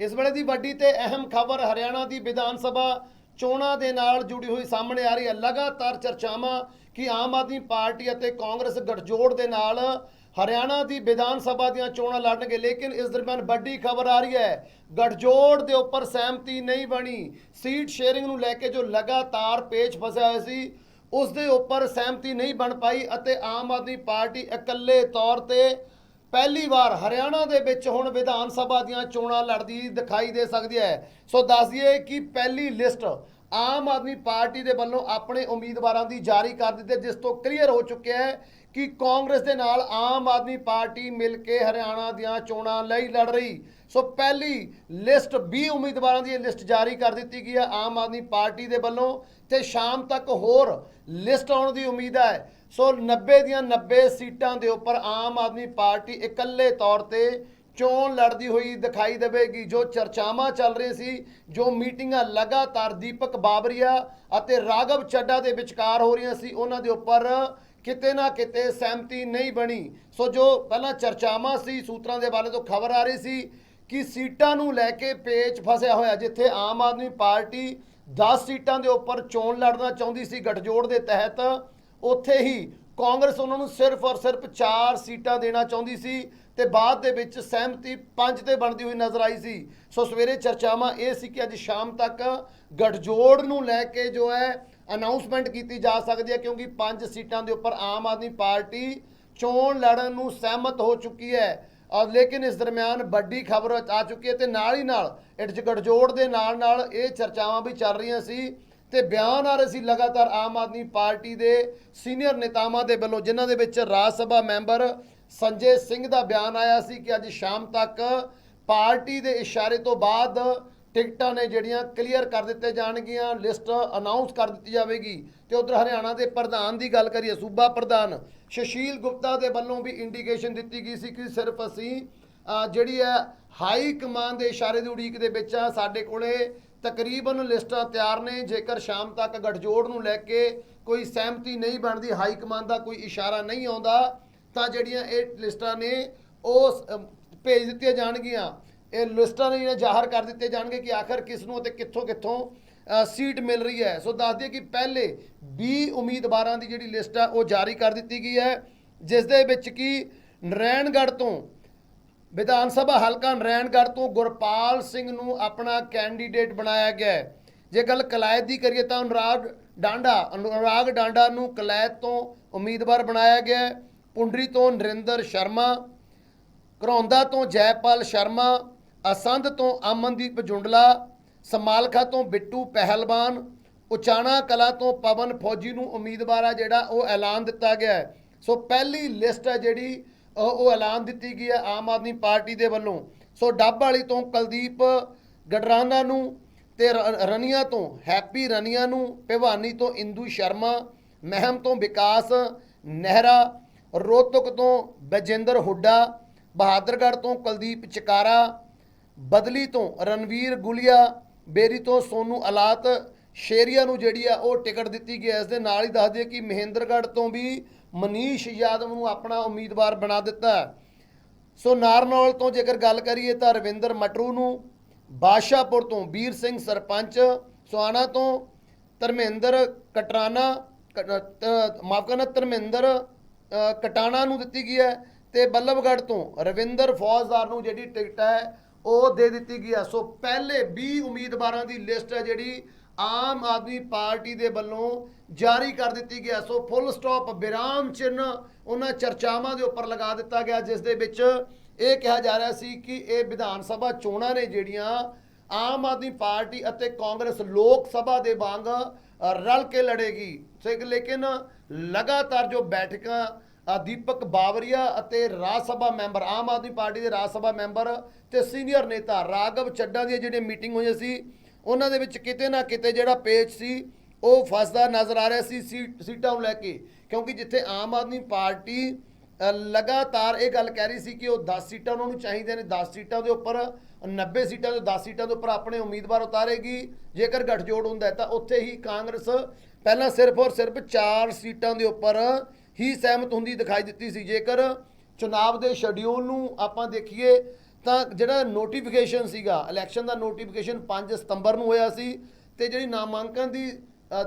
ਇਸ ਵੇਲੇ ਦੀ ਵੱਡੀ ਤੇ ਅਹਿਮ ਖਬਰ ਹਰਿਆਣਾ ਦੀ ਵਿਧਾਨ ਸਭਾ ਚੋਣਾਂ ਦੇ ਨਾਲ ਜੁੜੀ ਹੋਈ ਸਾਹਮਣੇ ਆ ਰਹੀ ਹੈ। ਲਗਾਤਾਰ ਚਰਚਾਵਾਂ ਕਿ ਆਮ ਆਦਮੀ ਪਾਰਟੀ ਅਤੇ ਕਾਂਗਰਸ ਗਠਜੋੜ ਦੇ ਨਾਲ ਹਰਿਆਣਾ ਦੀ ਵਿਧਾਨ ਸਭਾ ਦੀਆਂ ਚੋਣਾਂ ਲੜਨਗੇ, ਲੇਕਿਨ ਇਸ ਦਰਮਿਆਨ ਵੱਡੀ ਖਬਰ ਆ ਰਹੀ ਹੈ। ਗਠਜੋੜ ਦੇ ਉੱਪਰ ਸਹਿਮਤੀ ਨਹੀਂ ਬਣੀ। ਸੀਟ ਸ਼ੇਅਰਿੰਗ ਨੂੰ ਲੈ ਕੇ ਜੋ ਲਗਾਤਾਰ ਪੇਚ ਫਸਿਆ ਹੋਇਆ ਸੀ, ਉਸ ਦੇ ਉੱਪਰ ਸਹਿਮਤੀ ਨਹੀਂ ਬਣ ਪਾਈ ਅਤੇ ਆਮ ਆਦਮੀ ਪਾਰਟੀ ਇਕੱਲੇ ਤੌਰ ਤੇ ਪਹਿਲੀ ਵਾਰ ਹਰਿਆਣਾ ਦੇ ਵਿੱਚ ਹੁਣ ਵਿਧਾਨ ਸਭਾ ਦੀਆਂ ਚੋਣਾਂ ਲੜਦੀ ਦਿਖਾਈ ਦੇ ਸਕਦੀ ਹੈ। ਸੋ ਦੱਸ ਦਈਏ ਕਿ ਪਹਿਲੀ ਲਿਸਟ ਆਮ ਆਦਮੀ ਪਾਰਟੀ ਦੇ ਵੱਲੋਂ ਆਪਣੇ ਉਮੀਦਵਾਰਾਂ ਦੀ ਜਾਰੀ ਕਰ ਦਿੱਤੀ ਜਿਸ ਤੋਂ ਕਲੀਅਰ ਹੋ ਚੁੱਕਿਆ ਹੈ ਕਿ ਕਾਂਗਰਸ ਦੇ ਨਾਲ ਆਮ ਆਦਮੀ ਪਾਰਟੀ ਮਿਲ ਕੇ ਹਰਿਆਣਾ ਦੀਆਂ ਚੋਣਾਂ ਲਈ ਲੜ ਰਹੀ। ਸੋ ਪਹਿਲੀ ਲਿਸਟ 20 ਉਮੀਦਵਾਰਾਂ ਦੀ ਇਹ ਲਿਸਟ ਜਾਰੀ ਕਰ ਦਿੱਤੀ ਗਈ ਹੈ ਆਮ ਆਦਮੀ ਪਾਰਟੀ ਦੇ ਵੱਲੋਂ ਤੇ ਸ਼ਾਮ ਤੱਕ ਹੋਰ ਲਿਸਟ ਆਉਣ ਦੀ ਉਮੀਦ ਹੈ। ਸੋ 90 ਦੀਆਂ 90 ਸੀਟਾਂ ਦੇ ਉੱਪਰ ਆਮ ਆਦਮੀ ਪਾਰਟੀ ਇਕੱਲੇ ਤੌਰ ਤੇ ਚੋਣ ਲੜਦੀ ਹੋਈ ਦਿਖਾਈ ਦੇਵੇਗੀ। ਜੋ ਚਰਚਾਵਾਂ ਚੱਲ ਰਹੀਆਂ ਸੀ, ਜੋ ਮੀਟਿੰਗਾਂ ਲਗਾਤਾਰ ਦੀਪਕ ਬਾਬਰੀਆ ਅਤੇ ਰਾਘਵ ਚੱਡਾ ਦੇ ਵਿਚਕਾਰ ਹੋ ਰਹੀਆਂ ਸੀ, ਉਹਨਾਂ ਦੇ ਉੱਪਰ ਕਿਤੇ ਨਾ ਕਿਤੇ ਸਹਿਮਤੀ ਨਹੀਂ ਬਣੀ। ਸੋ ਜੋ ਪਹਿਲਾਂ ਚਰਚਾਵਾਂ ਸੀ, ਸੂਤਰਾਂ ਦੇ ਬਾਰੇ ਤੋਂ ਖਬਰ ਆ ਰਹੀ ਸੀ ਕਿ ਸੀਟਾਂ ਨੂੰ ਲੈ ਕੇ ਪੇਚ ਫਸਿਆ ਹੋਇਆ, ਜਿੱਥੇ ਆਮ ਆਦਮੀ ਪਾਰਟੀ 10 ਸੀਟਾਂ ਦੇ ਉੱਪਰ ਚੋਣ ਲੜਨਾ ਚਾਹੁੰਦੀ ਸੀ ਗਠਜੋੜ ਦੇ ਤਹਿਤ, ਉੱਥੇ ਹੀ ਕਾਂਗਰਸ ਉਹਨਾਂ ਨੂੰ ਸਿਰਫ ਔਰ ਸਿਰਫ 4 ਸੀਟਾਂ ਦੇਣਾ ਚਾਹੁੰਦੀ ਸੀ ਤੇ ਬਾਅਦ ਦੇ ਵਿੱਚ ਸਹਿਮਤੀ 5 ਤੇ ਬਣਦੀ ਹੋਈ ਨਜ਼ਰ ਆਈ ਸੀ। ਸੋ ਸਵੇਰੇ ਚਰਚਾਵਾਂ ਇਹ ਸੀ ਕਿ ਅੱਜ ਸ਼ਾਮ ਤੱਕ ਗਠਜੋੜ ਨੂੰ ਲੈ ਕੇ ਜੋ ਹੈ ਅਨਾਉਂਸਮੈਂਟ ਕੀਤੀ ਜਾ ਸਕਦੀ ਹੈ, ਕਿਉਂਕਿ 5 ਸੀਟਾਂ ਦੇ ਉੱਪਰ ਆਮ ਆਦਮੀ ਪਾਰਟੀ ਚੋਣ ਲੜਨ ਨੂੰ ਸਹਿਮਤ ਹੋ ਚੁੱਕੀ ਹੈ। ਔਰ ਲੇਕਿਨ ਇਸ ਦਰਮਿਆਨ ਵੱਡੀ ਖਬਰ ਆ ਚੁੱਕੀ ਹੈ ਤੇ ਨਾਲ ਹੀ ਨਾਲ ਇਟਜ ਗੱਠਜੋੜ ਦੇ ਨਾਲ ਨਾਲ ਇਹ ਚਰਚਾਵਾਂ ਵੀ ਚੱਲ ਰਹੀਆਂ ਸੀ ਤੇ ਬਿਆਨ ਆ ਰਹੇ ਸੀ ਲਗਾਤਾਰ ਆਮ ਆਦਮੀ ਪਾਰਟੀ ਦੇ ਸੀਨੀਅਰ ਨੇਤਾਵਾਂ ਦੇ ਵੱਲੋਂ, ਜਿਨ੍ਹਾਂ ਦੇ ਵਿੱਚ ਰਾਜ ਸਭਾ ਮੈਂਬਰ ਸੰਜੇ ਸਿੰਘ ਦਾ ਬਿਆਨ ਆਇਆ ਸੀ ਕਿ ਅੱਜ ਸ਼ਾਮ ਤੱਕ ਪਾਰਟੀ ਦੇ ਇਸ਼ਾਰੇ ਤੋਂ ਬਾਅਦ ਟਿਕਟਾਂ ਨੇ ਜਿਹੜੀਆਂ ਕਲੀਅਰ ਕਰ ਦਿੱਤੇ ਜਾਣਗੀਆਂ, ਲਿਸਟ ਅਨਾਉਂਸ ਕਰ ਦਿੱਤੀ ਜਾਵੇਗੀ। ਤੇ ਉਧਰ ਹਰਿਆਣਾ ਦੇ ਪ੍ਰਧਾਨ ਦੀ ਗੱਲ ਕਰੀਏ, ਸੂਬਾ ਪ੍ਰਧਾਨ ਸੁਸ਼ੀਲ ਗੁਪਤਾ ਦੇ ਵੱਲੋਂ ਵੀ ਇੰਡੀਕੇਸ਼ਨ ਦਿੱਤੀ ਗਈ ਸੀ ਕਿ ਸਿਰਫ ਅਸੀਂ ਜਿਹੜੀ ਹੈ ਹਾਈ ਕਮਾਂਡ ਦੇ ਇਸ਼ਾਰੇ ਦੀ ਉਡੀਕ ਦੇ ਵਿੱਚ ਆ ਸਾਡੇ ਕੋਲੇ ਤਕਰੀਬਨ ਲਿਸਟਾਂ ਤਿਆਰ ਨੇ। ਜੇਕਰ ਸ਼ਾਮ ਤੱਕ ਗਠਜੋੜ ਨੂੰ ਲੈ ਕੇ ਕੋਈ ਸਹਿਮਤੀ ਨਹੀਂ ਬਣਦੀ ਹਾਈ ਕਮਾਂਡ ਦਾ ਕੋਈ ਇਸ਼ਾਰਾ ਨਹੀਂ ਆਉਂਦਾ, ਤਾਂ ਜਿਹੜੀਆਂ ਇਹ ਲਿਸਟਾਂ ਨੇ, ਉਹ ਸ- ਭੇਜ ਦਿੱਤੀਆਂ ਜਾਣਗੀਆਂ। ਇਹ ਲਿਸਟਾਂ ਨੇ ਜ਼ਾਹਰ ਕਰ ਦਿੱਤੇ ਜਾਣਗੇ ਕਿ ਆਖਰ ਕਿਸ ਨੂੰ ਅਤੇ ਕਿੱਥੋਂ ਕਿੱਥੋਂ ਸੀਟ ਮਿਲ ਰਹੀ ਹੈ। ਸੋ ਦੱਸ ਦਈਏ ਕਿ ਪਹਿਲੇ 20 ਉਮੀਦਵਾਰਾਂ ਦੀ ਜਿਹੜੀ ਲਿਸਟ ਆ, ਉਹ ਜਾਰੀ ਕਰ ਦਿੱਤੀ ਗਈ ਹੈ, ਜਿਸ ਦੇ ਵਿੱਚ ਕਿ ਨਰੈਣਗੜ੍ਹ ਤੋਂ ਵਿਧਾਨ ਸਭਾ ਹਲਕਾ ਨਰੈਣਗੜ੍ਹ ਤੋਂ ਗੁਰਪਾਲ ਸਿੰਘ ਨੂੰ ਆਪਣਾ ਕੈਂਡੀਡੇਟ ਬਣਾਇਆ ਗਿਆ ਹੈ। ਜੇ ਗੱਲ ਕਲਾਇਤ ਦੀ ਕਰੀਏ ਤਾਂ ਅਨੁਰਾਗ ਡਾਂਡਾ ਅਨੁਰਾਗ ਡਾਂਡਾ ਨੂੰ ਕਲਾਇਤ ਤੋਂ ਉਮੀਦਵਾਰ ਬਣਾਇਆ ਗਿਆ ਹੈ। ਪੁੰਡਰੀ ਤੋਂ ਨਰਿੰਦਰ ਸ਼ਰਮਾ, ਘਰੌਂਦਾ ਤੋਂ ਜੈਪਾਲ ਸ਼ਰਮਾ, ਅਸੰਧ ਤੋਂ ਅਮਨਦੀਪ ਜੁੰਡਲਾ ਸਮਾਲਖਾ ਤੋਂ ਬਿੱਟੂ ਪਹਿਲਵਾਨ, ਉਚਾਣਾ ਕਲਾ ਤੋਂ ਪਵਨ ਫੌਜੀ ਨੂੰ ਉਮੀਦਵਾਰ ਆ ਜਿਹੜਾ ਉਹ ਐਲਾਨ ਦਿੱਤਾ ਗਿਆ ਹੈ। ਸੋ ਪਹਿਲੀ ਲਿਸਟ ਹੈ ਜਿਹੜੀ ਉਹ ਉਹ ਐਲਾਨ ਦਿੱਤੀ ਗਈ ਹੈ ਆਮ ਆਦਮੀ ਪਾਰਟੀ ਦੇ ਵੱਲੋਂ। ਸੋ ਡੱਬ ਵਾਲੀ ਤੋਂ ਕੁਲਦੀਪ ਗਡਰਾਨਾ ਨੂੰ ਤੇ ਰ- ਰਨੀਆ ਤੋਂ ਹੈਪੀ ਰਨੀਆ ਨੂੰ, ਭਿਵਾਨੀ ਤੋਂ ਇੰਦੂ ਸ਼ਰਮਾ, ਮਹਿਮ ਤੋਂ ਵਿਕਾਸ ਨਹਿਰਾ, ਰੋਹਤਕ ਤੋਂ ਬਜਿੰਦਰ ਹੁੱਡਾ, ਬਹਾਦਰਗੜ੍ਹ ਤੋਂ ਕੁਲਦੀਪ ਚਕਾਰਾ, ਬਦਲੀ ਤੋਂ ਰਣਵੀਰ ਗੁਲੀਆ ਬੇਰੀ ਤੋਂ ਸੋਨੂ ਅਲਾਤ ਸ਼ੇਰੀਆ ਨੂੰ ਜਿਹੜੀ ਆ ਉਹ ਟਿਕਟ ਦਿੱਤੀ ਗਈ ਹੈ ਇਸ ਦੇ ਨਾਲ ਹੀ ਦੱਸ ਦਈਏ ਕਿ ਮਹਿੰਦਰਗੜ੍ਹ ਤੋਂ ਵੀ ਮਨੀਸ਼ ਯਾਦਵ ਨੂੰ ਆਪਣਾ ਉਮੀਦਵਾਰ ਬਣਾ ਦਿੱਤਾ ਹੈ। ਸੋ ਨਾਰਨੌਲ ਤੋਂ ਜੇਕਰ ਗੱਲ ਕਰੀਏ ਤਾਂ ਰਵਿੰਦਰ ਮਟਰੂ ਨੂੰ, ਬਾਦਸ਼ਾਹਪੁਰ ਤੋਂ ਵੀਰ ਸਿੰਘ ਸਰਪੰਚ ਸੁਆਣਾ ਤੋਂ ਧਰਮਿੰਦਰ ਕਟਰਾਣਾ ਮਾਫ ਕਰਨਾ, ਧਰਮਿੰਦਰ ਕਟਾਣਾ ਨੂੰ ਦਿੱਤੀ ਗਈ ਹੈ ਤੇ ਬੱਲਭਗੜ੍ਹ ਤੋਂ ਰਵਿੰਦਰ ਫੌਜਦਾਰ ਨੂੰ ਜਿਹੜੀ ਟਿਕਟ ਹੈ ਉਹ ਦੇ ਦਿੱਤੀ ਗਈ ਹੈ ਸੋ ਪਹਿਲੇ 20 ਉਮੀਦਵਾਰਾਂ ਦੀ ਲਿਸਟ ਹੈ ਜਿਹੜੀ ਆਮ ਆਦਮੀ ਪਾਰਟੀ ਦੇ ਵੱਲੋਂ ਜਾਰੀ ਕਰ ਦਿੱਤੀ ਗਿਆ ਸੋ ਫੁੱਲ ਸਟਾਪ ਵਿਰਾਮ ਚਿੰਨ ਉਹਨਾਂ ਚਰਚਾਵਾਂ ਦੇ ਉੱਪਰ ਲਗਾ ਦਿੱਤਾ ਗਿਆ, ਜਿਸ ਦੇ ਵਿੱਚ ਇਹ ਕਿਹਾ ਜਾ ਰਿਹਾ ਸੀ ਕਿ ਇਹ ਵਿਧਾਨ ਸਭਾ ਚੋਣਾਂ ਨੇ ਜਿਹੜੀਆਂ ਆਮ ਆਦਮੀ ਪਾਰਟੀ ਅਤੇ ਕਾਂਗਰਸ ਲੋਕ ਸਭਾ ਦੇ ਵਾਂਗ ਰਲ ਕੇ ਲੜੇਗੀ। ਸੋ ਲੇਕਿਨ ਲਗਾਤਾਰ ਜੋ ਬੈਠਕਾਂ ਦੀਪਕ ਬਾਵਰੀਆ ਅਤੇ ਰਾਜ ਸਭਾ ਮੈਂਬਰ, ਆਮ ਆਦਮੀ ਪਾਰਟੀ ਦੇ ਰਾਜ ਸਭਾ ਮੈਂਬਰ ਤੇ ਸੀਨੀਅਰ ਨੇਤਾ ਰਾਘਵ ਚੱਡਾ ਦੀਆਂ ਜਿਹੜੀਆਂ ਮੀਟਿੰਗ ਹੋਈਆਂ ਸੀ, ਉਹਨਾਂ ਦੇ ਵਿੱਚ ਕਿਤੇ ਨਾ ਕਿਤੇ ਜਿਹੜਾ ਪੇਚ ਸੀ, ਉਹ ਫਸਦਾ ਨਜ਼ਰ ਆ ਰਿਹਾ ਸੀ ਸੀਟਾਂ ਨੂੰ ਲੈ ਕੇ। ਕਿਉਂਕਿ ਜਿੱਥੇ ਆਮ ਆਦਮੀ ਪਾਰਟੀ ਲਗਾਤਾਰ ਇਹ ਗੱਲ ਕਹਿ ਰਹੀ ਸੀ ਕਿ ਉਹ 10 ਸੀਟਾਂ ਉਹਨਾਂ ਨੂੰ ਚਾਹੀਦੀਆਂ ਨੇ 10 ਸੀਟਾਂ ਦੇ ਉੱਪਰ 90 ਸੀਟਾਂ ਤੋਂ 10 ਸੀਟਾਂ ਦੇ ਉੱਪਰ ਆਪਣੇ ਉਮੀਦਵਾਰ ਉਤਾਰੇਗੀ। ਜੇਕਰ ਗੱਠਜੋੜ ਹੁੰਦਾ ਤਾਂ ਉੱਥੇ ਹੀ ਕਾਂਗਰਸ ਪਹਿਲਾਂ ਸਿਰਫ ਔਰ ਸਿਰਫ 4 ਸੀਟਾਂ ਦੇ ਉੱਪਰ ਹੀ ਸਹਿਮਤ ਹੁੰਦੀ ਦਿਖਾਈ ਦਿੱਤੀ ਸੀ। ਜੇਕਰ ਚੁਣਾਵ ਦੇ ਸ਼ਡਿਊਲ ਨੂੰ ਆਪਾਂ ਦੇਖੀਏ, ਤਾਂ ਜਿਹੜਾ ਨੋਟੀਫਿਕੇਸ਼ਨ ਸੀਗਾ ਇਲੈਕਸ਼ਨ ਦਾ ਨੋਟੀਫਿਕੇਸ਼ਨ 5 ਸਤੰਬਰ ਨੂੰ ਹੋਇਆ ਸੀ ਤੇ ਜਿਹੜੀ ਨਾਮਾਂਕਨ ਦੀ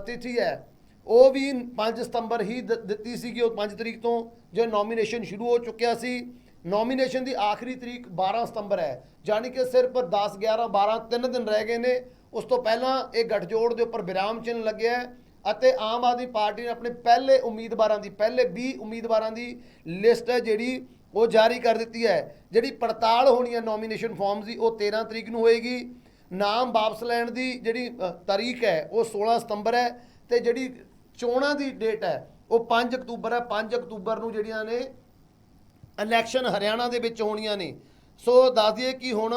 ਤਿਥੀ ਹੈ, ਉਹ ਵੀ 5 ਸਤੰਬਰ ਹੀ ਦ- ਦਿੱਤੀ ਸੀਗੀ। ਉਹ 5 ਤਰੀਕ ਤੋਂ ਜੋ ਨੋਮੀਨੇਸ਼ਨ ਸ਼ੁਰੂ ਹੋ ਚੁੱਕਿਆ ਸੀ। ਨੋਮੀਨੇਸ਼ਨ ਦੀ ਆਖਰੀ ਤਰੀਕ 12 ਸਤੰਬਰ ਹੈ ਯਾਨੀ ਕਿ ਸਿਰਫ 10 11 12 ਤਿੰਨ ਦਿਨ ਰਹਿ ਗਏ ਨੇ। ਉਸ ਤੋਂ ਪਹਿਲਾਂ ਇਹ ਗੱਠਜੋੜ ਦੇ ਉੱਪਰ ਵਿਰਾਮ ਚਿੰਨ੍ਹ ਲੱਗਿਆ ਹੈ। ਅਤੇ ਆਮ ਆਦਮੀ ਪਾਰਟੀ ਨੇ ਆਪਣੇ ਪਹਿਲੇ ਉਮੀਦਵਾਰਾਂ ਦੀ, ਪਹਿਲੇ 20 ਉਮੀਦਵਾਰਾਂ ਦੀ ਲਿਸਟ ਹੈ ਜਿਹੜੀ ਉਹ ਜਾਰੀ ਕਰ ਦਿੱਤੀ ਹੈ। ਜਿਹੜੀ ਪੜਤਾਲ ਹੋਣੀ ਹੈ ਨੋਮੀਨੇਸ਼ਨ ਫਾਰਮਸ ਦੀ, ਉਹ 13 ਤਰੀਕ ਨੂੰ ਹੋਏਗੀ। ਨਾਮ ਵਾਪਸ ਲੈਣ ਦੀ ਜਿਹੜੀ ਤਾਰੀਖ ਹੈ, ਉਹ 16 ਸਤੰਬਰ ਹੈ ਤੇ ਜਿਹੜੀ ਚੋਣਾਂ ਦੀ ਡੇਟ ਹੈ, ਉਹ 5 ਅਕਤੂਬਰ ਹੈ। 5 ਅਕਤੂਬਰ ਨੂੰ ਜਿਹੜੀਆਂ ਨੇ ਇਲੈਕਸ਼ਨ ਹਰਿਆਣਾ ਦੇ ਵਿੱਚ ਹੋਣੀਆਂ ਨੇ। ਸੋ ਦੱਸ ਦਈਏ ਕਿ ਹੁਣ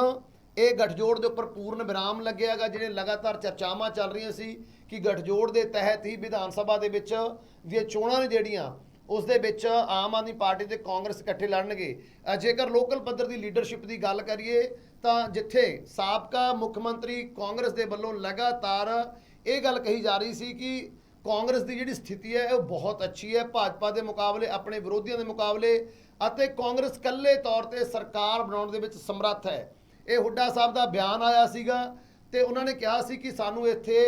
ਇਹ ਗੱਠਜੋੜ ਦੇ ਉੱਪਰ ਪੂਰਨ ਵਿਰਾਮ ਲੱਗਿਆਗਾ, ਜਿਹੜੇ ਲਗਾਤਾਰ ਚਰਚਾਵਾਂ ਚੱਲ ਰਹੀਆਂ ਸੀ। ਕਿ ਗਠਜੋੜ ਦੇ ਤਹਿਤ ਹੀ ਵਿਧਾਨ ਸਭਾ ਦੇ ਵਿੱਚ ਦੀਆਂ ਚੋਣਾਂ ਨੇ ਜਿਹੜੀਆਂ, ਉਸ ਦੇ ਵਿੱਚ ਆਮ ਆਦਮੀ ਪਾਰਟੀ ਤੇ ਕਾਂਗਰਸ ਇਕੱਠੇ ਲੜਨਗੇ। ਜੇਕਰ ਲੋਕਲ ਪੱਧਰ ਦੀ ਲੀਡਰਸ਼ਿਪ ਦੀ ਗੱਲ ਕਰੀਏ, ਤਾਂ ਜਿੱਥੇ ਸਾਬਕਾ ਮੁੱਖ ਮੰਤਰੀ ਕਾਂਗਰਸ ਦੇ ਵੱਲੋਂ ਲਗਾਤਾਰ ਇਹ ਗੱਲ ਕਹੀ ਜਾ ਰਹੀ ਸੀ ਕਿ ਕਾਂਗਰਸ ਦੀ ਜਿਹੜੀ ਸਥਿਤੀ ਹੈ, ਉਹ ਬਹੁਤ ਅੱਛੀ ਹੈ। ਭਾਜਪਾ ਦੇ ਮੁਕਾਬਲੇ, ਆਪਣੇ ਵਿਰੋਧੀਆਂ ਦੇ ਮੁਕਾਬਲੇ ਅਤੇ ਕਾਂਗਰਸ ਇਕੱਲੇ ਤੌਰ ਤੇ ਸਰਕਾਰ ਬਣਾਉਣ ਦੇ ਵਿੱਚ ਸਮਰੱਥ ਹੈ। ਇਹ ਹੁੱਡਾ ਸਾਹਿਬ ਦਾ ਬਿਆਨ ਆਇਆ ਸੀਗਾ ਤੇ ਉਹਨਾਂ ਨੇ ਕਿਹਾ ਸੀ ਕਿ ਸਾਨੂੰ ਇੱਥੇ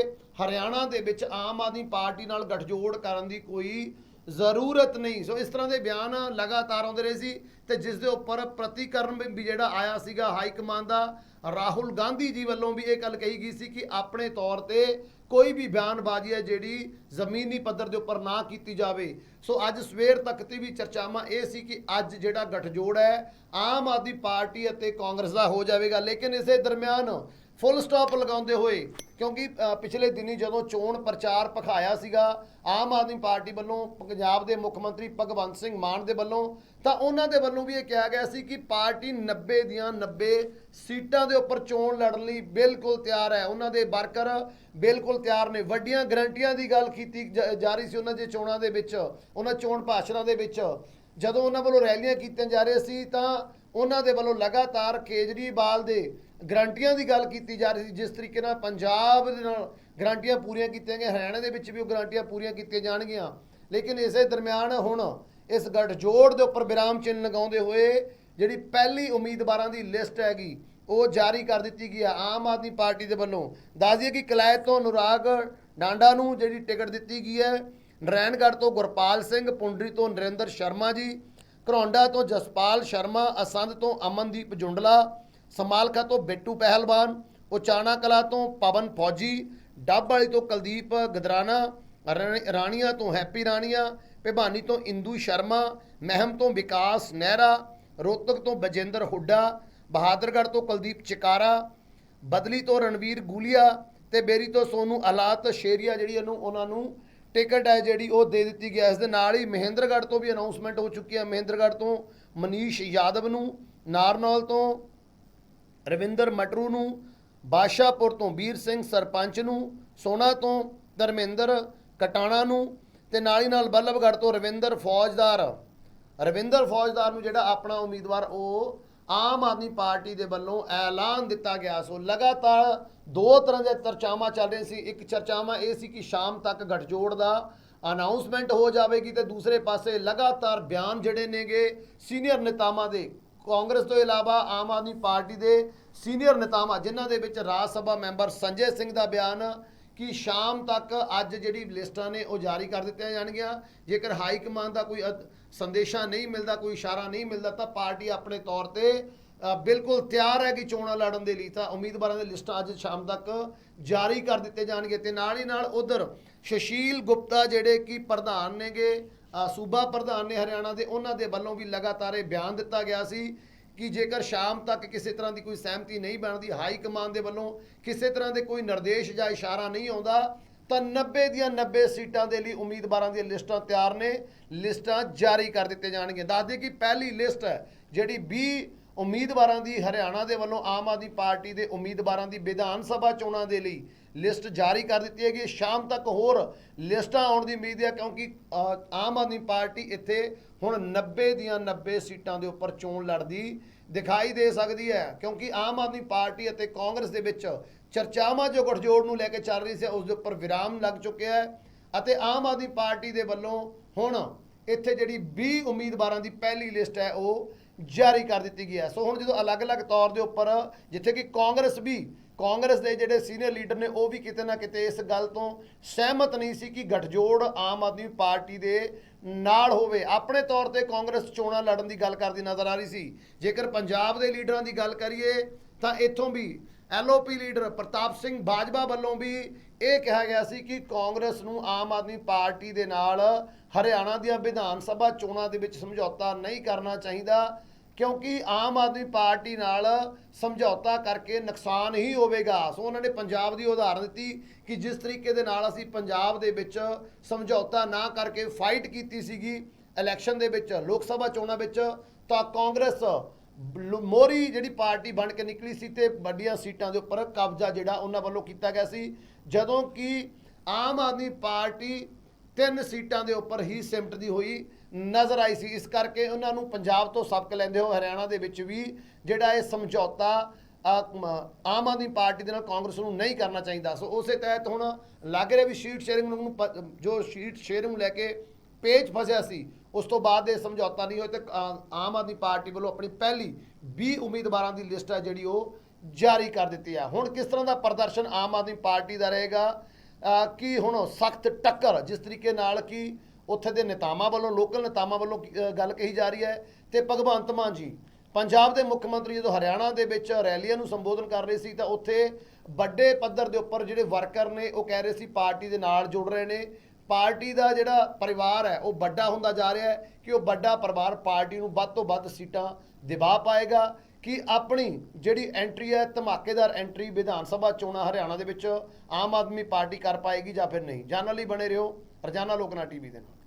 ਹਰਿਆਣਾ ਦੇ ਵਿੱਚ ਆਮ ਆਦਮੀ ਪਾਰਟੀ ਨਾਲ ਗਠਜੋੜ ਕਰਨ ਦੀ ਕੋਈ ਜ਼ਰੂਰਤ ਨਹੀਂ। ਸੋ ਇਸ ਤਰ੍ਹਾਂ ਦੇ ਬਿਆਨ ਲਗਾਤਾਰ ਆਉਂਦੇ ਰਹੇ ਸੀ ਤੇ ਜਿਸ ਦੇ ਉੱਪਰ ਪ੍ਰਤੀਕਰਮ ਵੀ- ਜਿਹੜਾ ਆਇਆ ਸੀਗਾ ਹਾਈ ਕਮਾਂਡ ਦਾ, ਰਾਹੁਲ ਗਾਂਧੀ ਜੀ ਵੱਲੋਂ ਵੀ ਇਹ ਗੱਲ ਕਹੀ ਗਈ ਸੀ ਕਿ ਆਪਣੇ ਤੌਰ ਤੇ ਕੋਈ ਵੀ ਬਿਆਨਬਾਜ਼ੀ ਹੈ ਜਿਹੜੀ ਜ਼ਮੀਨੀ ਪੱਧਰ ਦੇ ਉੱਪਰ ਨਾ ਕੀਤੀ ਜਾਵੇ। ਸੋ ਅੱਜ ਸਵੇਰ ਤੱਕ ਦੀ ਵੀ ਚਰਚਾਵਾਂ ਇਹ ਸੀ ਕਿ ਅੱਜ ਜਿਹੜਾ ਗਠਜੋੜ ਹੈ, ਆਮ ਆਦਮੀ ਪਾਰਟੀ ਅਤੇ ਕਾਂਗਰਸ ਦਾ ਹੋ ਜਾਵੇਗਾ। ਲੇਕਿਨ ਇਸੇ ਦਰਮਿਆਨ ਫੁੱਲ ਸਟਾਪ ਲਗਾਉਂਦੇ ਹੋਏ, ਕਿਉਂਕਿ ਪਿਛਲੇ ਦਿਨੀ ਜਦੋਂ ਚੋਣ ਪ੍ਰਚਾਰ ਪਖਾਇਆ ਸੀਗਾ, ਆਮ ਆਦਮੀ ਪਾਰਟੀ ਵੱਲੋਂ, ਪੰਜਾਬ ਦੇ ਮੁੱਖ ਮੰਤਰੀ ਭਗਵੰਤ ਸਿੰਘ ਮਾਨ ਦੇ ਵੱਲੋਂ, ਤਾਂ ਉਹਨਾਂ ਦੇ ਵੱਲੋਂ ਵੀ ਇਹ ਕਿਹਾ ਗਿਆ ਸੀ ਕਿ ਪਾਰਟੀ 90 ਦੀਆਂ 90 ਸੀਟਾਂ ਦੇ ਉੱਪਰ ਚੋਣ ਲੜਨ ਲਈ ਬਿਲਕੁਲ ਤਿਆਰ ਹੈ। ਉਹਨਾਂ ਦੇ ਵਰਕਰ ਬਿਲਕੁਲ ਤਿਆਰ ਨੇ। ਵੱਡੀਆਂ ਗਰੰਟੀਆਂ ਦੀ ਗੱਲ ਕੀਤੀ ਜਾ ਰਹੀ ਸੀ ਉਹਨਾਂ ਦੇ ਚੋਣਾਂ ਦੇ ਵਿੱਚ, ਉਹਨਾਂ ਚੋਣ ਭਾਸ਼ਣਾਂ ਦੇ ਵਿੱਚ। ਜਦੋਂ ਉਹਨਾਂ ਵੱਲੋਂ ਰੈਲੀਆਂ ਕੀਤੀਆਂ ਜਾ ਰਹੀਆਂ ਸੀ, ਤਾਂ ਉਹਨਾਂ ਦੇ ਵੱਲੋਂ ਲਗਾਤਾਰ ਕੇਜਰੀਵਾਲ ਦੇ ਗਰੰਟੀਆਂ ਦੀ ਗੱਲ ਕੀਤੀ ਜਾ ਰਹੀ ਸੀ, ਜਿਸ ਤਰੀਕੇ ਨਾਲ ਪੰਜਾਬ ਦੇ ਨਾਲ ਗਰੰਟੀਆਂ ਪੂਰੀਆਂ ਕੀਤੀਆਂ ਗਈਆਂ, ਹਰਿਆਣਾ ਦੇ ਵਿੱਚ ਵੀ ਉਹ ਗਰੰਟੀਆਂ ਪੂਰੀਆਂ ਕੀਤੀਆਂ ਜਾਣਗੀਆਂ। ਲੇਕਿਨ ਇਸੇ ਦਰਮਿਆਨ ਹੁਣ ਇਸ ਗੱਠਜੋੜ ਦੇ ਉੱਪਰ ਵਿਰਾਮ ਚਿੰਨ੍ਹ ਲਗਾਉਂਦੇ ਹੋਏ ਜਿਹੜੀ ਪਹਿਲੀ ਉਮੀਦਵਾਰਾਂ ਦੀ ਲਿਸਟ ਹੈਗੀ, ਉਹ ਜਾਰੀ ਕਰ ਦਿੱਤੀ ਗਈ ਹੈ ਆਮ ਆਦਮੀ ਪਾਰਟੀ ਦੇ ਵੱਲੋਂ। ਦੱਸ ਦਈਏ ਕਿ ਕਲਾਇਤ ਤੋਂ ਅਨੁਰਾਗ ਡਾਂਡਾ ਨੂੰ ਜਿਹੜੀ ਟਿਕਟ ਦਿੱਤੀ ਗਈ ਹੈ, ਨਰੈਣਗੜ੍ਹ ਤੋਂ ਗੁਰਪਾਲ ਸਿੰਘ, ਪੁੰਡਰੀ ਤੋਂ ਨਰਿੰਦਰ ਸ਼ਰਮਾ ਜੀ, ਘਰੌਂਡਾ ਤੋਂ ਜਸਪਾਲ ਸ਼ਰਮਾ, ਅਸੰਧ ਤੋਂ ਅਮਨਦੀਪ ਜੁੰਡਲਾ ਸਮਾਲਖਾ ਤੋਂ ਬਿੱਟੂ ਪਹਿਲਵਾਨ, ਉਚਾਣਾ ਕਲਾ ਤੋਂ ਪਵਨ ਫੌਜੀ, ਡੱਬ ਵਾਲੀ ਤੋਂ ਕੁਲਦੀਪ ਗਦਰਾਣਾ ਰ- ਰਾਣੀਆਂ ਤੋਂ ਹੈਪੀ ਰਾਣੀਆਂ ਭਿਵਾਨੀ ਤੋਂ ਇੰਦੂ ਸ਼ਰਮਾ, ਮਹਿਮ ਤੋਂ ਵਿਕਾਸ ਨਹਿਰਾ ਰੋਹਤਕ ਤੋਂ ਬਜਿੰਦਰ ਹੁੱਡਾ, ਬਹਾਦਰਗੜ੍ਹ ਤੋਂ ਕੁਲਦੀਪ ਚਿਕਾਰਾ, ਬਦਲੀ ਤੋਂ ਰਣਵੀਰ ਗੂਲੀਆ ਤੇ ਬੇਰੀ ਤੋਂ ਸੋਨੂ ਅਲਾਤ ਸ਼ੇਰੀਆ ਜਿਹੜੀ ਇਹਨੂੰ ਉਹਨਾਂ ਨੂੰ ਟਿਕਟ ਹੈ ਜਿਹੜੀ ਉਹ ਦੇ ਦਿੱਤੀ ਗਈ ਹੈ। ਇਸ ਦੇ ਨਾਲ ਹੀ ਮਹਿੰਦਰਗੜ੍ਹ ਤੋਂ ਵੀ ਅਨਾਉਂਸਮੈਂਟ ਹੋ ਚੁੱਕੀ ਹੈ। ਮਹਿੰਦਰਗੜ੍ਹ ਤੋਂ ਮਨੀਸ਼ ਯਾਦਵ ਨੂੰ, ਨਾਰਨੌਲ ਤੋਂ ਰਵਿੰਦਰ ਮਟਰੂ ਨੂੰ ਬਾਸ਼ਾਪੁਰ ਤੋਂ ਵੀਰ ਸਿੰਘ ਸਰਪੰਚ ਨੂੰ, ਸੋਨਾ ਤੋਂ ਧਰਮਿੰਦਰ ਕਟਾਣਾ ਨੂੰ ਤੇ ਨਾਲ ਹੀ ਨਾਲ ਬੱਲਭਗੜ੍ਹ ਤੋਂ ਰਵਿੰਦਰ ਫੌਜਦਾਰ। ਰਵਿੰਦਰ ਫੌਜਦਾਰ ਨੂੰ ਜਿਹੜਾ ਆਪਣਾ ਉਮੀਦਵਾਰ ਉਹ ਆਮ ਆਦਮੀ ਪਾਰਟੀ ਦੇ ਵੱਲੋਂ ਐਲਾਨ ਦਿੱਤਾ ਗਿਆ। ਸੋ ਲਗਾਤਾਰ ਦੋ ਤਰ੍ਹਾਂ ਦੇ ਚਰਚਾਵਾਂ ਚੱਲ ਰਹੀਆਂ ਸੀ। ਇੱਕ ਚਰਚਾਵਾਂ ਇਹ ਸੀ ਕਿ ਸ਼ਾਮ ਤੱਕ ਗੱਠਜੋੜ ਦਾ ਅਨਾਉਂਸਮੈਂਟ ਹੋ ਜਾਵੇਗੀ ਤੇ ਦੂਸਰੇ ਪਾਸੇ ਲਗਾਤਾਰ ਬਿਆਨ ਜਿਹੜੇ ਨੇਗੇ ਸੀਨੀਅਰ ਨੇਤਾਵਾਂ ਦੇ ਕਾਂਗਰਸ ਤੋਂ ਇਲਾਵਾ ਆਮ ਆਦਮੀ ਪਾਰਟੀ ਦੇ ਸੀਨੀਅਰ ਨੇਤਾਵਾਂ, ਜਿਨ੍ਹਾਂ ਦੇ ਵਿੱਚ ਰਾਜ ਸਭਾ ਮੈਂਬਰ ਸੰਜੇ ਸਿੰਘ ਦਾ ਬਿਆਨ ਕਿ ਸ਼ਾਮ ਤੱਕ ਅੱਜ ਜਿਹੜੀ ਲਿਸਟਾਂ ਨੇ ਉਹ ਜਾਰੀ ਕਰ ਦਿੱਤੀਆਂ ਜਾਣਗੀਆਂ। ਜੇਕਰ ਹਾਈ ਕਮਾਂਡ ਦਾ ਕੋਈ ਅਦ- ਸੰਦੇਸ਼ਾ ਨਹੀਂ ਮਿਲਦਾ, ਕੋਈ ਇਸ਼ਾਰਾ ਨਹੀਂ ਮਿਲਦਾ, ਤਾਂ ਪਾਰਟੀ ਆਪਣੇ ਤੌਰ ਤੇ ਬਿਲਕੁਲ ਤਿਆਰ ਹੈ ਕਿ ਚੋਣਾਂ ਲੜਨ ਦੇ ਲਈ ਤਾਂ ਉਮੀਦਵਾਰਾਂ ਦੀ ਲਿਸਟਾਂ ਅੱਜ ਸ਼ਾਮ ਤੱਕ ਜਾਰੀ ਕਰ ਦਿੱਤੇ ਜਾਣਗੇ। ਤੇ ਨਾਲ ਹੀ ਨਾਲ ਉਧਰ ਸੁਸ਼ੀਲ ਗੁਪਤਾ ਜਿਹੜੇ ਕਿ ਪ੍ਰਧਾਨ ਨੇਗੇ ਸੂਬਾ ਪ੍ਰਧਾਨ ਨੇ ਹਰਿਆਣਾ ਦੇ ਉਹਨਾਂ ਦੇ ਵੱਲੋਂ ਵੀ ਲਗਾਤਾਰ ਇਹ ਬਿਆਨ ਦਿੱਤਾ ਗਿਆ ਸੀ ਕਿ ਜੇਕਰ ਸ਼ਾਮ ਤੱਕ ਕਿਸੇ ਤਰ੍ਹਾਂ ਦੀ ਕੋਈ ਸਹਿਮਤੀ ਨਹੀਂ ਬਣਦੀ, ਹਾਈ ਕਮਾਂਡ ਦੇ ਵੱਲੋਂ ਕਿਸੇ ਤਰ੍ਹਾਂ ਦੇ ਕੋਈ ਨਿਰਦੇਸ਼ ਜਾਂ ਇਸ਼ਾਰਾ ਨਹੀਂ ਆਉਂਦਾ, ਤਾਂ 90 ਦੀਆਂ 90 ਸੀਟਾਂ ਦੇ ਲਈ ਉਮੀਦਵਾਰਾਂ ਦੀਆਂ ਲਿਸਟਾਂ ਤਿਆਰ ਨੇ। ਲਿਸਟਾਂ ਜਾਰੀ ਕਰ ਦਿੱਤੇ ਜਾਣਗੀਆਂ। ਦੱਸ ਦੇ ਕਿ ਪਹਿਲੀ ਲਿਸਟ ਹੈ ਜਿਹੜੀ 20 ਉਮੀਦਵਾਰਾਂ ਦੀ ਹਰਿਆਣਾ ਦੇ ਵੱਲੋਂ ਆਮ ਆਦਮੀ ਪਾਰਟੀ ਦੇ ਉਮੀਦਵਾਰਾਂ ਦੀ ਵਿਧਾਨ ਸਭਾ ਚੋਣਾਂ ਦੇ ਲਈ ਲਿਸਟ ਜਾਰੀ ਕਰ ਦਿੱਤੀ ਹੈਗੀ ਸ਼ਾਮ ਤੱਕ ਹੋਰ ਲਿਸਟਾਂ ਆਉਣ ਦੀ ਉਮੀਦ ਹੈ ਕਿਉਂਕਿ ਆਮ ਆਦਮੀ ਪਾਰਟੀ ਇੱਥੇ ਹੁਣ 90 ਦੀਆਂ 90 ਸੀਟਾਂ ਦੇ ਉੱਪਰ ਚੋਣ ਲੜਦੀ ਦਿਖਾਈ ਦੇ ਸਕਦੀ ਹੈ। ਕਿਉਂਕਿ ਆਮ ਆਦਮੀ ਪਾਰਟੀ ਅਤੇ ਕਾਂਗਰਸ ਦੇ ਵਿੱਚ ਚਰਚਾਵਾਂ ਜੋ ਗਠਜੋੜ ਨੂੰ ਲੈ ਕੇ ਚੱਲ ਰਹੀ ਸੀ, ਉਸ ਦੇ ਉੱਪਰ ਵਿਰਾਮ ਲੱਗ ਚੁੱਕਿਆ ਹੈ ਅਤੇ ਆਮ ਆਦਮੀ ਪਾਰਟੀ ਦੇ ਵੱਲੋਂ ਹੁਣ ਇੱਥੇ ਜਿਹੜੀ 20 ਉਮੀਦਵਾਰਾਂ ਦੀ ਪਹਿਲੀ ਲਿਸਟ ਹੈ, ਉਹ ਜਾਰੀ ਕਰ ਦਿੱਤੀ ਗਈ ਹੈ। ਸੋ ਹੁਣ ਜਦੋਂ ਅਲੱਗ-ਅਲੱਗ ਤੌਰ ਦੇ ਉੱਪਰ ਜਿੱਥੇ ਕਿ ਕਾਂਗਰਸ ਵੀ ਕਾਂਗਰਸ ਦੇ ਜਿਹੜੇ ਸੀਨੀਅਰ ਲੀਡਰ ਨੇ, ਉਹ ਵੀ ਕਿਤੇ ਨਾ ਕਿਤੇ ਇਸ ਗੱਲ ਤੋਂ ਸਹਿਮਤ ਨਹੀਂ ਸੀ ਕਿ ਗਠਜੋੜ ਆਮ ਆਦਮੀ ਪਾਰਟੀ ਦੇ ਨਾਲ ਹੋਵੇ। ਆਪਣੇ ਤੌਰ ਤੇ ਕਾਂਗਰਸ ਚੋਣਾਂ ਲੜਨ ਦੀ ਗੱਲ ਕਰਦੀ ਨਜ਼ਰ ਆ ਰਹੀ ਸੀ। ਜੇਕਰ ਪੰਜਾਬ ਦੇ ਲੀਡਰਾਂ ਦੀ ਗੱਲ ਕਰੀਏ, ਤਾਂ ਇੱਥੋਂ ਵੀ ਐਲਓਪੀ ਲੀਡਰ ਪ੍ਰਤਾਪ ਸਿੰਘ ਬਾਜਵਾ ਵੱਲੋਂ ਵੀ ਇਹ ਕਿਹਾ ਗਿਆ ਸੀ ਕਿ ਕਾਂਗਰਸ ਨੂੰ ਆਮ ਆਦਮੀ ਪਾਰਟੀ ਦੇ ਨਾਲ ਹਰਿਆਣਾ ਦੀਆਂ ਵਿਧਾਨ ਸਭਾ ਚੋਣਾਂ ਦੇ ਵਿੱਚ ਸਮਝੌਤਾ ਨਹੀਂ ਕਰਨਾ ਚਾਹੀਦਾ। ਕਿਉਂਕਿ ਆਮ ਆਦਮੀ ਪਾਰਟੀ ਨਾਲ ਸਮਝੌਤਾ ਕਰਕੇ ਨੁਕਸਾਨ ਹੀ ਹੋਵੇਗਾ। ਸੋ ਉਹਨਾਂ ਨੇ ਪੰਜਾਬ ਦੀ ਉਦਾਹਰਨ ਦਿੱਤੀ ਕਿ ਜਿਸ ਤਰੀਕੇ ਦੇ ਨਾਲ ਅਸੀਂ ਪੰਜਾਬ ਦੇ ਵਿੱਚ ਸਮਝੌਤਾ ਨਾ ਕਰਕੇ ਫਾਈਟ ਕੀਤੀ ਸੀਗੀ ਇਲੈਕਸ਼ਨ ਦੇ ਵਿੱਚ, ਲੋਕ ਸਭਾ ਚੋਣਾਂ ਵਿੱਚ, ਤਾਂ ਕਾਂਗਰਸ ਬਲ- ਮੋਹਰੀ ਜਿਹੜੀ ਪਾਰਟੀ ਬਣ ਕੇ ਨਿਕਲੀ ਸੀ ਤੇ ਵੱਡੀਆਂ ਸੀਟਾਂ ਦੇ ਉੱਪਰ ਕਬਜ਼ਾ ਜਿਹੜਾ ਉਹਨਾਂ ਵੱਲੋਂ ਕੀਤਾ ਗਿਆ ਸੀ। ਜਦੋਂ ਕਿ ਆਮ ਆਦਮੀ ਪਾਰਟੀ ਤਿੰਨ ਸੀਟਾਂ ਦੇ ਉੱਪਰ ਹੀ ਸਿਮਟਦੀ ਹੋਈ ਨਜ਼ਰ ਆਈ ਸੀ। ਇਸ ਕਰਕੇ ਉਹਨਾਂ ਨੂੰ ਪੰਜਾਬ ਤੋਂ ਸਬਕ ਲੈਂਦੇ ਹੋ ਹਰਿਆਣਾ ਦੇ ਵਿੱਚ ਵੀ ਜਿਹੜਾ ਇਹ ਸਮਝੌਤਾ ਆਮ ਆਦਮੀ ਪਾਰਟੀ ਦੇ ਨਾਲ ਕਾਂਗਰਸ ਨੂੰ ਨਹੀਂ ਕਰਨਾ ਚਾਹੀਦਾ। ਸੋ ਉਸੇ ਤਹਿਤ ਹੁਣ ਲੱਗ ਰਿਹਾ ਵੀ ਸ਼ੀਟ ਸ਼ੇਅਰਿੰਗ ਨੂੰ, ਪ- ਜੋ ਸ਼ੀਟ ਸ਼ੇਅਰਿੰਗ ਨੂੰ ਲੈ ਕੇ ਪੇਜ ਫਸਿਆ ਸੀ, ਉਸ ਤੋਂ ਬਾਅਦ ਇਹ ਸਮਝੌਤਾ ਨਹੀਂ ਹੋਇਆ ਤੇ ਆਮ ਆਦਮੀ ਪਾਰਟੀ ਵੱਲੋਂ ਆਪਣੀ ਪਹਿਲੀ 20 ਉਮੀਦਵਾਰਾਂ ਦੀ ਲਿਸਟ ਹੈ ਜਿਹੜੀ ਉਹ ਜਾਰੀ ਕਰ ਦਿੱਤੀ ਹੈ ਹੁਣ ਕਿਸ ਤਰ੍ਹਾਂ ਦਾ ਪ੍ਰਦਰਸ਼ਨ ਆਮ ਆਦਮੀ ਪਾਰਟੀ ਦਾ ਰਹੇਗਾ ਕੀ ਹੁਣ ਸਖਤ ਟੱਕਰ ਜਿਸ ਤਰੀਕੇ ਨਾਲ ਕਿ ਉੱਥੇ ਦੇ ਨੇਤਾਵਾਂ ਵੱਲੋਂ, ਲੋਕਲ ਨੇਤਾਵਾਂ ਵੱਲੋਂ ਗੱਲ ਕਹੀ ਜਾ ਰਹੀ ਹੈ ਤੇ ਭਗਵੰਤ ਮਾਨ ਜੀ, ਪੰਜਾਬ ਦੇ ਮੁੱਖ ਮੰਤਰੀ ਜਦੋਂ ਹਰਿਆਣਾ ਦੇ ਵਿੱਚ ਰੈਲੀਆਂ ਨੂੰ ਸੰਬੋਧਨ ਕਰ ਰਹੇ ਸੀ ਤਾਂ ਉੱਥੇ ਵੱਡੇ ਪੱਧਰ ਦੇ ਉੱਪਰ ਜਿਹੜੇ ਵਰਕਰ ਨੇ ਉਹ ਕਹਿ ਰਹੇ ਸੀ ਪਾਰਟੀ ਦੇ ਨਾਲ ਜੁੜ ਰਹੇ ਨੇ। ਪਾਰਟੀ ਦਾ ਜਿਹੜਾ ਪਰਿਵਾਰ ਹੈ ਉਹ ਵੱਡਾ ਹੁੰਦਾ ਜਾ ਰਿਹਾ ਹੈ ਕਿ ਉਹ ਵੱਡਾ ਪਰਿਵਾਰ ਪਾਰਟੀ ਨੂੰ ਵੱਧ ਤੋਂ ਵੱਧ ਸੀਟਾਂ ਦਿਵਾ ਪਾਏਗਾ। ਕਿ ਆਪਣੀ ਜਿਹੜੀ ਐਂਟਰੀ ਹੈ, ਧਮਾਕੇਦਾਰ ਐਂਟਰੀ ਵਿਧਾਨ ਸਭਾ ਚੋਣਾਂ ਹਰਿਆਣਾ ਦੇ ਵਿੱਚ ਆਮ ਆਦਮੀ ਪਾਰਟੀ ਕਰ ਪਾਏਗੀ ਜਾਂ ਫਿਰ ਨਹੀਂ? ਜਾਣਨ ਲਈ ਬਣੇ ਰਹੋ, ਰੋਜ਼ਾਨਾ ਲੋਕਨਾ ਟੀਵੀ ਦੇ ਨਾਲ।